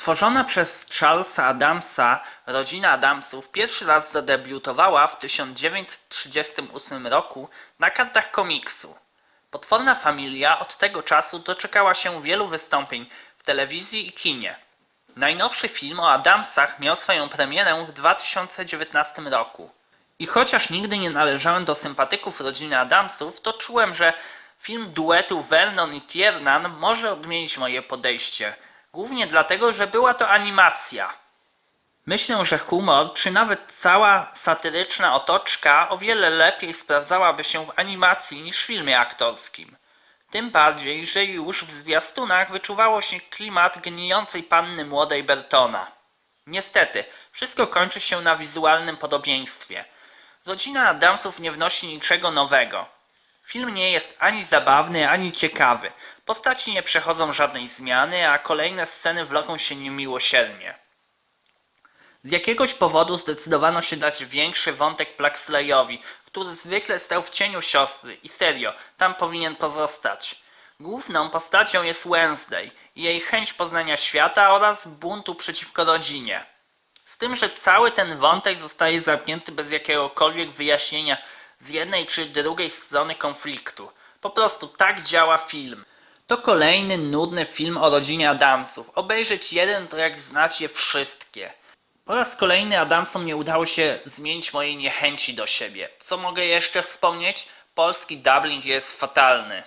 Stworzona przez Charlesa Adamsa rodzina Adamsów pierwszy raz zadebiutowała w 1938 roku na kartach komiksu. Potworna familia od tego czasu doczekała się wielu wystąpień w telewizji i kinie. Najnowszy film o Adamsach miał swoją premierę w 2019 roku. I chociaż nigdy nie należałem do sympatyków rodziny Adamsów, to czułem, że film duetu Vernon i Tiernan może odmienić moje podejście. Głównie dlatego, że była to animacja. Myślę, że humor, czy nawet cała satyryczna otoczka o wiele lepiej sprawdzałaby się w animacji niż w filmie aktorskim. Tym bardziej, że już w zwiastunach wyczuwało się klimat gnijącej panny młodej Bertona. Niestety, wszystko kończy się na wizualnym podobieństwie. Rodzina Adamsów nie wnosi niczego nowego. Film nie jest ani zabawny, ani ciekawy. Postaci nie przechodzą żadnej zmiany, a kolejne sceny wloką się niemiłosiernie. Z jakiegoś powodu zdecydowano się dać większy wątek Plaxleyowi, który zwykle stał w cieniu siostry i serio, tam powinien pozostać. Główną postacią jest Wednesday i jej chęć poznania świata oraz buntu przeciwko rodzinie. Z tym, że cały ten wątek zostaje zamknięty bez jakiegokolwiek wyjaśnienia z jednej czy drugiej strony konfliktu. Po prostu tak działa film. To kolejny nudny film o rodzinie Adamsów. Obejrzeć jeden to jak znać je wszystkie. Po raz kolejny Adamsom nie udało się zmienić mojej niechęci do siebie. Co mogę jeszcze wspomnieć? Polski dubbing jest fatalny.